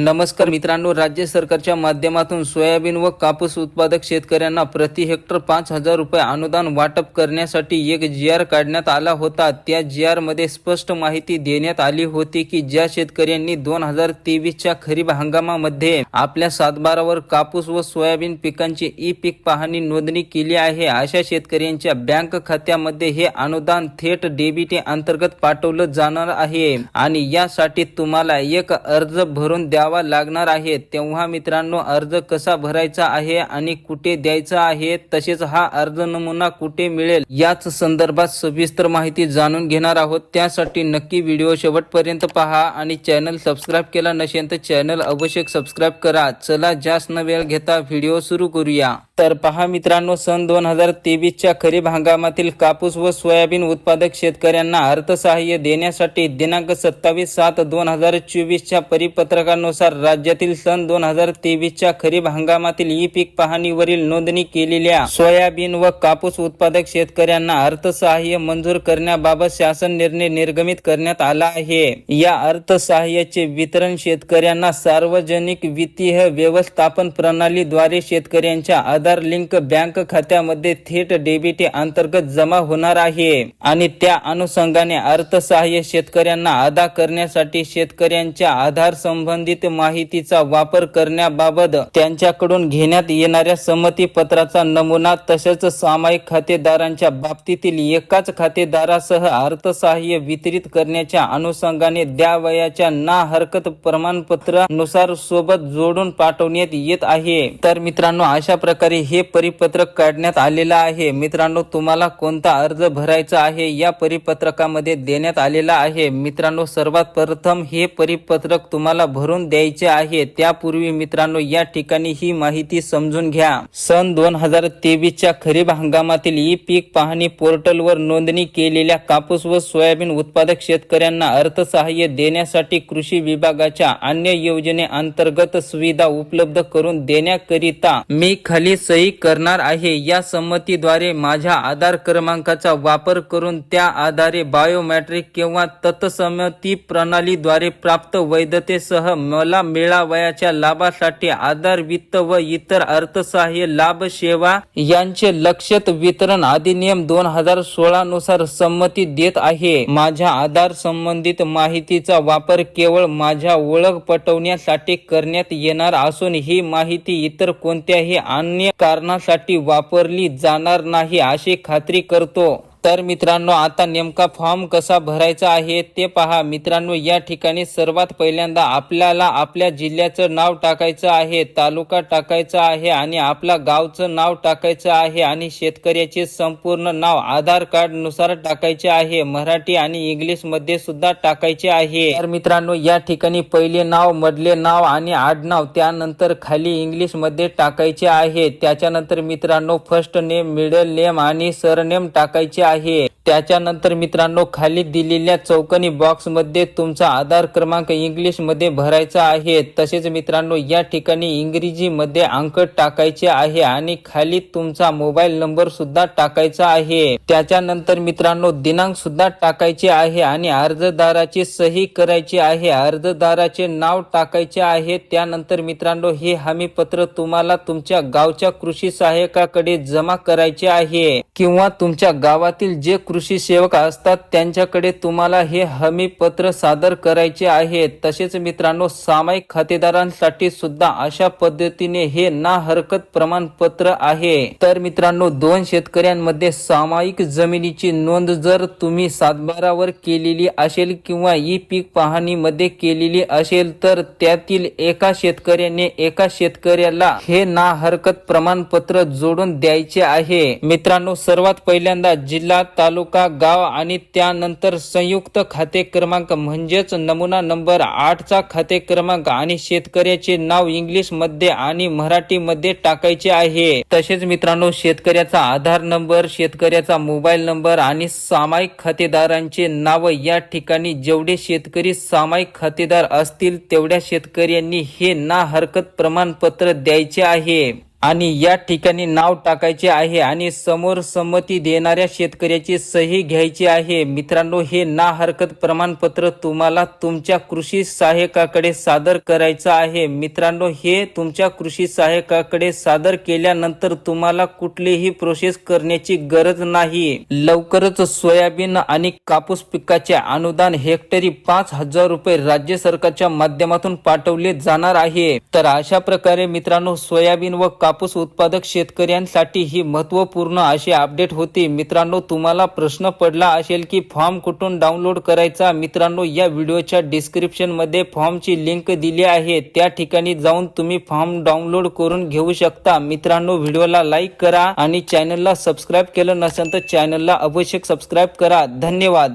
नमस्कार मित्रांनो राज्य सरकारच्या माध्यमातून सोयाबीन व कापूस उत्पादक शेतकऱ्यांना प्रति हेक्टर पाच हजार रुपये अनुदान वाटप करण्यासाठी एक जी आर काढण्यात आला होता. त्या जी आरमध्ये स्पष्ट माहिती देण्यात आली होती की ज्या शेतकऱ्यांनी दोन हजार तेवीसच्या खरीप हंगामामध्ये आपल्या सातबारावर कापूस व सोयाबीन पिकांची ई पीक पाहणी नोंदणी केली आहे अशा शेतकऱ्यांच्या बँक खात्यामध्ये हे अनुदान थेट डेबिटी अंतर्गत पाठवलं जाणार आहे. आणि यासाठी तुम्हाला एक अर्ज भरून द्यावा लागणार आहे. तेव्हा मित्रांनो अर्ज कसा भरायचा आहे आणि कुठे द्यायचा आहे तसेच हा अर्ज नमुना कुठे मिळेल याच संदर्भात सविस्तर माहिती जाणून घेणार आहोत. त्यासाठी नक्की व्हिडिओ शेवटपर्यंत पहा आणि चॅनल सबस्क्राईब केला नसेल तर चॅनल अवश्य सबस्क्राईब करा. चला जास्त न वेळ घेता व्हिडिओ सुरू करूया. तर पहा मित्रांनो सन दोन हजार तेवीसच्या खरीप हंगामातील कापूस व सोयाबीन उत्पादक शेतकऱ्यांना अर्थसहाय्य देण्यासाठी दिनांक सत्तावीस सात दोन हजार चोवीसच्या परिपत्रकानुसार राज्यातील सन दोन हजार तेवीसच्या खरीप हंगामातील ई पीक पाहणीवरील नोंदणी केलेल्या सोयाबीन व कापूस उत्पादक शेतकऱ्यांना अर्थसहाय्य मंजूर करण्याबाबत शासन निर्णय निर्गमित करण्यात आला आहे. या अर्थसहाय्याचे वितरण शेतकऱ्यांना सार्वजनिक वित्तीय व्यवस्थापन प्रणालीद्वारे शेतकऱ्यांच्या आधार लिंक बँक खात्यामध्ये थेट डेबिट अंतर्गत जमा होणार आहे आणि त्या अनुषंगाने अर्थसहाय्य शेतकऱ्यांना अदा करण्यासाठी शेतकऱ्यांच्या आधार संबंधित माहितीचा वापर करण्याबाबत त्यांच्याकडून घेण्यात येणाऱ्या संमती पत्राचा नमुना तसेच सामायिक खातेदारांच्या बाबतीतील एकाच खातेदारासह अर्थसहाय्य वितरित करण्याच्या अनुषंगाने द्यावयाच्या ना हरकत प्रमाणपत्रनुसार सोबत जोडून पाठवण्यात येत आहे. तर मित्रांनो अशा प्रकारे हे परिपत्रक काढण्यात आलेलं आहे. मित्रांनो तुम्हाला कोणता अर्ज भरायचा आहे या परिपत्रकामध्ये देण्यात आलेला आहे. मित्रांनो सर्वात प्रथम हे परिपत्रक तुम्हाला भरून द्यायचे आहे. त्यापूर्वी मित्रांनो या ठिकाणी ही माहिती समजून घ्या. सन दोन हजार तेवीसच्या खरीप हंगामातील ई पीक पाहणी पोर्टलवर नोंदणी केलेल्या कापूस व सोयाबीन उत्पादक शेतकऱ्यांना अर्थसहाय्य देण्यासाठी कृषी विभागाच्या अन्य योजनेअंतर्गत सुविधा उपलब्ध करून देण्याकरिता मी खाली सही करणार आहे. या संमतीद्वारे माझ्या आधार क्रमांकाचा वापर करून त्या आधारे बायोमॅट्रिक किंवा तत्संमती प्रणालीद्वारे प्राप्त वैधतेसह मला मिळावयाच्या लाभासाठी आधार वित्त व इतर अर्थसहाय्य लाभ सेवा यांचे लक्षित वितरण अधिनियम दोन हजार सोळा नुसार संमती देत आहे. माझ्या आधार संबंधित माहितीचा वापर केवळ माझ्या ओळख पटवण्यासाठी करण्यात येणार असून ही माहिती इतर कोणत्याही अन्य कारणासाठी वापरली जाणार नाही अशी खात्री करतो. तर मित्रांनो आता नेमका फॉर्म कसा भरायचा आहे ते पहा. मित्रांनो या ठिकाणी सर्वात पहिल्यांदा आपल्याला आपल्या जिल्ह्याचं नाव टाकायचं आहे तालुका टाकायचा आहे आणि आपल्या गावचं नाव टाकायचं आहे आणि शेतकऱ्याचे संपूर्ण नाव आधार कार्डनुसार टाकायचे आहे. मराठी आणि इंग्लिशमध्ये सुद्धा टाकायचे आहे. तर मित्रांनो या ठिकाणी पहिले नाव मधले नाव आणि आडनाव त्यानंतर खाली इंग्लिशमध्ये टाकायचे आहे. त्याच्यानंतर मित्रांनो फर्स्ट नेम मिडल नेम आणि सरनेम टाकायचे आहे. here. त्याच्यानंतर मित्रांनो खाली दिलेल्या चौकनी बॉक्समध्ये तुमचा आधार क्रमांक इंग्लिशमध्ये भरायचा आहे. तसेच मित्रांनो या ठिकाणी इंग्रजीमध्ये अंक टाकायचे आहे आणि खाली तुमचा मोबाईल नंबर सुद्धा टाकायचा आहे. त्याच्यानंतर मित्रांनो दिनांक सुद्धा टाकायचे आहे आणि अर्जदाराची सही करायची आहे. अर्जदाराचे नाव टाकायचे आहे. त्यानंतर मित्रांनो हे हमीपत्र तुम्हाला तुमच्या गावच्या कृषी सहाय्यकाकडे जमा करायचे आहे. किंवा तुमच्या गावातील जे कृषी सेवक असतात त्यांच्याकडे तुम्हाला हे हमीपत्र सादर करायचे आहे. तसेच मित्रांनो सामायिक खातेदारांसाठी सुद्धा अशा पद्धतीने हे ना हरकत प्रमाणपत्र आहे. तर मित्रांनो दोन शेतकऱ्यांमध्ये सामायिक जमिनीची नोंद जर तुम्ही सातबारावर केलेली असेल किंवा ई पीक पाहणीमध्ये केलेली असेल तर त्यातील एका शेतकऱ्याने एका शेतकऱ्याला हे ना हरकत प्रमाणपत्र जोडून द्यायचे आहे. मित्रांनो सर्वात पहिल्यांदा जिल्हा तालुका गाव आणि त्यानंतर संयुक्त खाते क्रमांक म्हणजेच नमुना नंबर आठचा खाते क्रमांक आणि शेतकऱ्याचे नाव इंग्लिशमध्ये आणि मराठी मध्ये टाकायचे आहे. तसेच मित्रांनो शेतकऱ्याचा आधार नंबर शेतकऱ्याचा मोबाईल नंबर आणि सामायिक खातेदारांचे नाव या ठिकाणी जेवढे शेतकरी सामायिक खातेदार असतील तेवढ्या शेतकऱ्यांनी हे ना हरकत प्रमाणपत्र द्यायचे आहे. आणि या ठिकाणी नाव टाकायचे आहे आणि समोर संमती देणाऱ्या शेतकऱ्याची सही घ्यायची आहे. मित्रांनो हे ना हरकत प्रमाणपत्र तुम्हाला तुमच्या कृषी सहाय्यकाकडे सादर करायचं आहे. मित्रांनो हे तुमच्या कृषी सहाय्यकाकडे सादर केल्यानंतर तुम्हाला कुठलीही प्रोसेस करण्याची गरज नाही. लवकरच सोयाबीन आणि कापूस पिकाचे अनुदान हेक्टरी पाच हजार रुपये राज्य सरकारच्या माध्यमातून पाठवले जाणार आहे. तर अशा प्रकारे मित्रांनो सोयाबीन व कापूस उत्पादक शेतकऱ्यांसाठी ही महत्त्वपूर्ण अशी अपडेट होती. मित्रांनो तुम्हाला प्रश्न पडला असेल की फॉर्म कुठून डाउनलोड करायचा? मित्रांनो या व्हिडिओच्या डिस्क्रिप्शनमध्ये फॉर्मची लिंक दिली आहे. त्या ठिकाणी जाऊन तुम्ही फॉर्म डाउनलोड करून घेऊ शकता. मित्रांनो व्हिडिओला लाईक करा आणि चॅनलला सबस्क्राईब केलं नसेल तर चॅनलला अवश्य सबस्क्राईब करा. धन्यवाद.